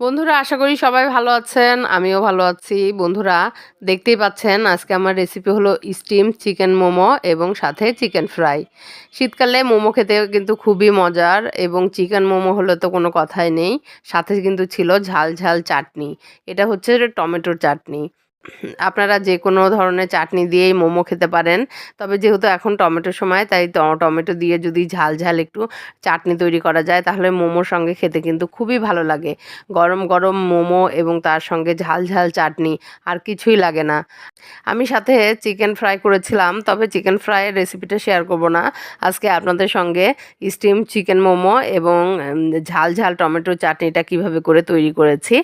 বন্ধুরা, আশা করি সবাই ভালো আছেন, আমিও ভালো আছি। বন্ধুরা, দেখতেই পাচ্ছেন, আজকে আমার রেসিপি হলো স্টিম চিকেন মোমো এবং সাথে চিকেন ফ্রাই শীতকালে মোমো খেতে কিন্তু খুবই মজার এবং চিকেন মোমো হলে তো কোনো কথাই নেই, সাথে কিন্তু ছিল ঝাল ঝাল চাটনি। এটা হচ্ছে টমেটোর চাটনি। আপনারা যে কোনো ধরনের চাটনি দিয়েই মোমো খেতে পারেন। তবে যেহেতু এখন টমেটোর সময়, তাই টমেটো দিয়ে যদি ঝাল ঝাল একটু চাটনি তৈরি করা যায়, তাহলে মোমোর সঙ্গে খেতে কিন্তু খুবই ভালো লাগে। গরম গরম মোমো এবং তার সঙ্গে ঝাল ঝাল চাটনি আর কিছুই লাগে না। আমি সাথে চিকেন ফ্রাই করেছিলাম, তবে চিকেন ফ্রাইয়ের রেসিপিটা শেয়ার করব না। আজকে আপনাদের সঙ্গে স্টিম চিকেন মোমো এবং ঝাল ঝাল টমেটো চাটনিটা কীভাবে করে তৈরি করেছি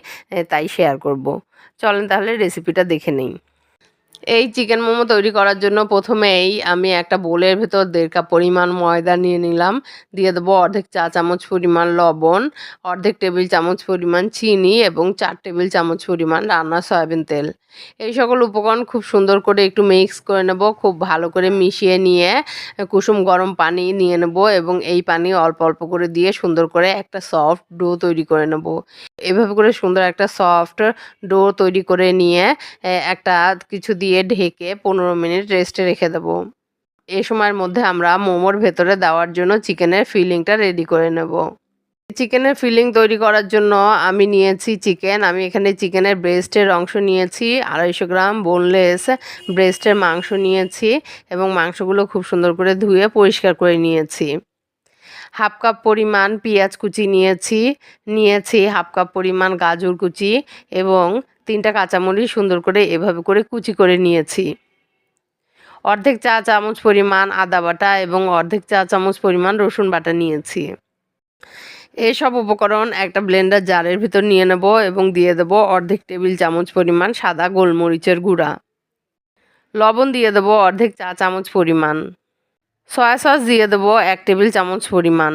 তাই শেয়ার করব। চলেন তাহলে রেসিপিটা দেখে নিই। এই চিকেন মোমো তৈরি করার জন্য প্রথমেই আমি একটা বোলের ভেতর দেড় কাপ পরিমাণ ময়দা নিয়ে নিলাম। দিয়ে দেবো অর্ধেক চা চামচ পরিমাণ লবণ, অর্ধেক টেবিল চামচ পরিমাণ চিনি এবং চার টেবিল চামচ পরিমাণ রান্না সয়াবিন তেল। এই সকল উপকরণ খুব সুন্দর করে একটু মিক্স করে নেব, খুব ভালো করে মিশিয়ে নিয়ে কুসুম গরম পানি নিয়ে নেব এবং এই পানি অল্প অল্প করে দিয়ে সুন্দর করে একটা সফট ডো তৈরি করে নেব। এভাবে করে সুন্দর একটা সফট ডো তৈরি করে নিয়ে একটা কিছু দিয়ে ঢেকে পনেরো মিনিট রেস্টে রেখে দেবো। এ সময়ের মধ্যে আমরা মোমোর ভেতরে দেওয়ার জন্য চিকেনের ফিলিংটা রেডি করে নেব। চিকেনের ফিলিং তৈরি করার জন্য আমি নিয়েছি চিকেন, আমি এখানে চিকেনের ব্রেস্টের অংশ নিয়েছি, আড়াইশো গ্রাম বোনলেস ব্রেস্টের মাংস নিয়েছি এবং মাংসগুলো খুব সুন্দর করে ধুয়ে পরিষ্কার করে নিয়েছি। হাফ কাপ পরিমাণ পেঁয়াজ কুচি নিয়েছি নিয়েছি হাফ কাপ পরিমাণ গাজর কুচি এবং তিনটা কাঁচামরিচ সুন্দর করে এভাবে করে কুচি করে নিয়েছি। অর্ধেক চা চামচ পরিমাণ আদা বাটা এবং অর্ধেক চা চামচ পরিমাণ রসুন বাটা নিয়েছি। এসব উপকরণ একটা ব্লেন্ডার জারের ভিতর নিয়ে নেব এবং দিয়ে দেবো অর্ধেক টেবিল চামচ পরিমাণ সাদা গোলমরিচের গুঁড়া। লবণ দিয়ে দেবো অর্ধেক চা চামচ পরিমাণ। সয়া সস দিয়ে দেবো এক টেবিল চামচ পরিমাণ।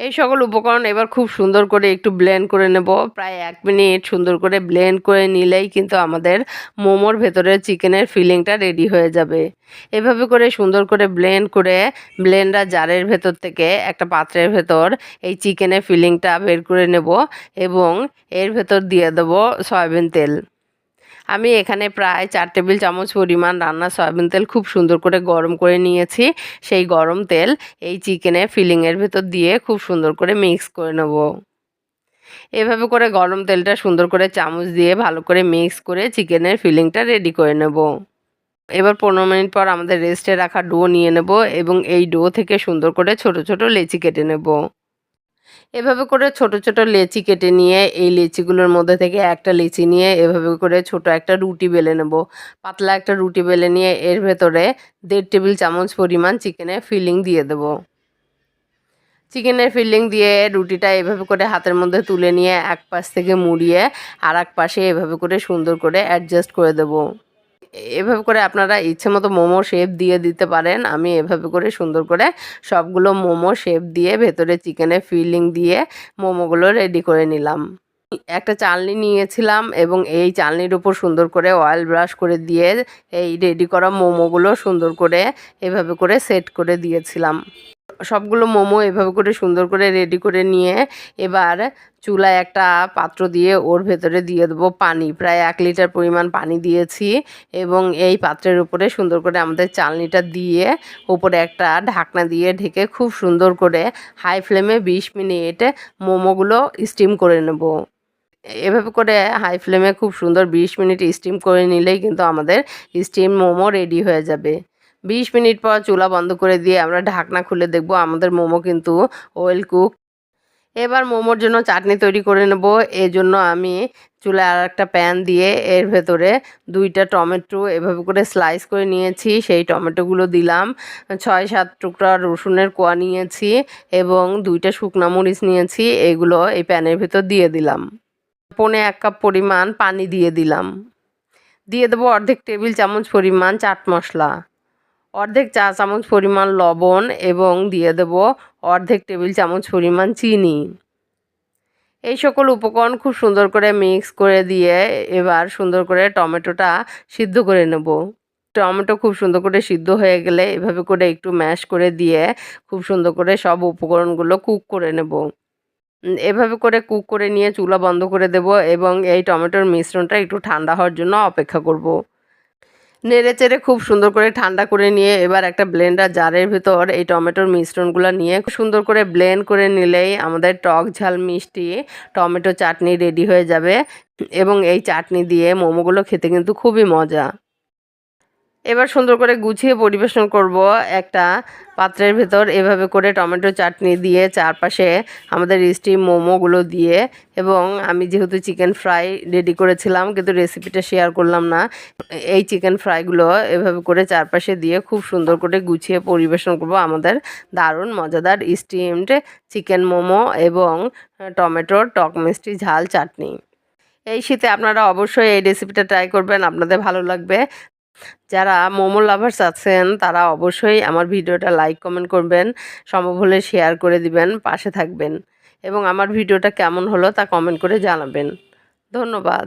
এই সকল উপকরণ এবার খুব সুন্দর করে একটু ব্লেন্ড করে নেব। প্রায় এক মিনিট সুন্দর করে ব্লেন্ড করে নিলেই কিন্তু আমাদের মোমোর ভেতরে চিকেনের ফিলিংটা রেডি হয়ে যাবে। এভাবে করে সুন্দর করে ব্লেন্ড করে ব্লেন্ডার জারের ভেতর থেকে একটা পাত্রের ভেতর এই চিকেনের ফিলিংটা বের করে নেব এবং এর ভেতর দিয়ে দেবো সয়াবিন তেল। আমি এখানে প্রায় চার টেবিল চামচ পরিমাণ রান্নার সয়াবিন তেল খুব সুন্দর করে গরম করে নিয়েছি। সেই গরম তেল এই চিকেনে ফিলিংয়ের ভেতর দিয়ে খুব সুন্দর করে মিক্স করে নেব। এভাবে করে গরম তেলটা সুন্দর করে চামচ দিয়ে ভালো করে মিক্স করে চিকেনের ফিলিংটা রেডি করে নেব। এবার পনেরো মিনিট পর আমাদের রেস্টে রাখা ডো নিয়ে নেব এবং এই ডো থেকে সুন্দর করে ছোট ছোট লেচি কেটে নেব। এভাবে করে ছোট ছোট লেচি কেটে নিয়ে এই লেচিগুলোর মধ্যে থেকে একটা লেচি নিয়ে এভাবে করে ছোট একটা রুটি বেলে নেব। পাতলা একটা রুটি বেলে নিয়ে এর ভেতরে দেড় টেবিল চামচ পরিমাণ চিকেনের ফিলিং দিয়ে দেব। চিকেনের ফিলিং দিয়ে রুটিটা এভাবে করে হাতের মধ্যে তুলে নিয়ে এক পাশ থেকে মুড়িয়ে আর এক পাশে এভাবে করে সুন্দর করে অ্যাডজাস্ট করে দেবো। এভাবে করে আপনারা ইচ্ছে মতো মোমো শেপ দিয়ে দিতে পারেন। আমি এভাবে করে সুন্দর করে সবগুলো মোমো শেপ দিয়ে ভেতরে চিকেনের ফিলিং দিয়ে মোমোগুলো রেডি করে নিলাম। একটা চালনি নিয়েছিলাম এবং এই চালনির উপর সুন্দর করে অয়েল ব্রাশ করে দিয়ে এই রেডি করা মোমোগুলো সুন্দর করে এভাবে করে সেট করে দিয়েছিলাম। সবগুলো মোমো এভাবে করে সুন্দর করে রেডি করে নিয়ে এবার চুলায় একটা পাত্র দিয়ে ওর ভেতরে দিয়ে দেবো পানি। প্রায় এক লিটার পরিমাণ পানি দিয়েছি এবং এই পাত্রের উপরে সুন্দর করে আমাদের চালনিটা দিয়ে উপরে একটা ঢাকনা দিয়ে ঢেকে খুব সুন্দর করে হাই ফ্লেমে বিশ মিনিট মোমোগুলো স্টিম করে নেব। এভাবে করে হাই ফ্লেমে খুব সুন্দর বিশ মিনিট স্টিম করে নিলেই কিন্তু আমাদের স্টিম মোমো রেডি হয়ে যাবে। বিশ মিনিট পর চুলা বন্ধ করে দিয়ে আমরা ঢাকনা খুলে দেখব আমাদের মোমো কিন্তু ওয়েল কুক এবার মোমোর জন্য চাটনি তৈরি করে নেব। জন্য আমি চুলায় আর একটা প্যান দিয়ে এর ভেতরে দুইটা টমেটো এভাবে করে স্লাইস করে নিয়েছি। সেই টমেটোগুলো দিলাম। ছয় সাত টুকরা রসুনের কোয়া নিয়েছি এবং দুইটা শুকনা মরিচ নিয়েছি। এগুলো এই প্যানের ভেতর দিয়ে দিলাম। পনে এক কাপ পরিমাণ পানি দিয়ে দিলাম। দিয়ে দেবো অর্ধেক টেবিল চামচ পরিমাণ চাট মশলা। অর্ধেক চা চামচ পরিমাণ লবণ এবং দিয়ে দেব অর্ধেক টেবিল চামচ পরিমাণ চিনি। এই সকল উপকরণ খুব সুন্দর করে মিক্স করে দিয়ে এবার সুন্দর করে টমেটোটা সিদ্ধ করে নেব। টমেটো খুব সুন্দর করে সিদ্ধ হয়ে গেলে এভাবে করে একটু ম্যাশ করে দিয়ে খুব সুন্দর করে সব উপকরণগুলো কুক করে নেব। এভাবে করে কুক করে নিয়ে চুলা বন্ধ করে দেব এবং এই টমেটোর মিশ্রণটা একটু ঠান্ডা হওয়ার জন্য অপেক্ষা করব। নেড়ে চেড়ে খুব সুন্দর করে ঠান্ডা করে নিয়ে এবার একটা ব্লেন্ডার জারের ভিতর এই টমেটোর মিশ্রণগুলো নিয়ে খুব সুন্দর করে ব্লেন্ড করে নিলেই আমাদের টক ঝাল মিষ্টি টমেটো চাটনি রেডি হয়ে যাবে। এবং এই চাটনি দিয়ে মোমোগুলো খেতে কিন্তু খুবই মজা। এবার সুন্দর করে গুছিয়ে পরিবেশন করব একটা পাত্রের ভেতর। এভাবে করে টমেটো চাটনি দিয়ে চারপাশে আমাদের স্টিম মোমোগুলো দিয়ে এবং আমি যেহেতু চিকেন ফ্রাই রেডি করেছিলাম, কিন্তু রেসিপিটা শেয়ার করলাম না। এই চিকেন ফ্রাইগুলো এভাবে করে চারপাশে দিয়ে খুব সুন্দর করে গুছিয়ে পরিবেশন করব। আমাদের দারুণ মজাদার স্টিমড চিকেন মোমো এবং টমেটোর টক মিষ্টি ঝাল চাটনি। এই শীতে আপনারা অবশ্যই এই রেসিপিটা ট্রাই করবেন, আপনাদের ভালো লাগবে। যারা মোমো লাভার্স আছেন, তারা অবশ্যই আমার ভিডিওটা লাইক কমেন্ট করবেন। সম্ভব হলে শেয়ার করে দিবেন, পাশে থাকবেন। এবং আমার ভিডিওটা কেমন হলো তা কমেন্ট করে জানাবেন। ধন্যবাদ।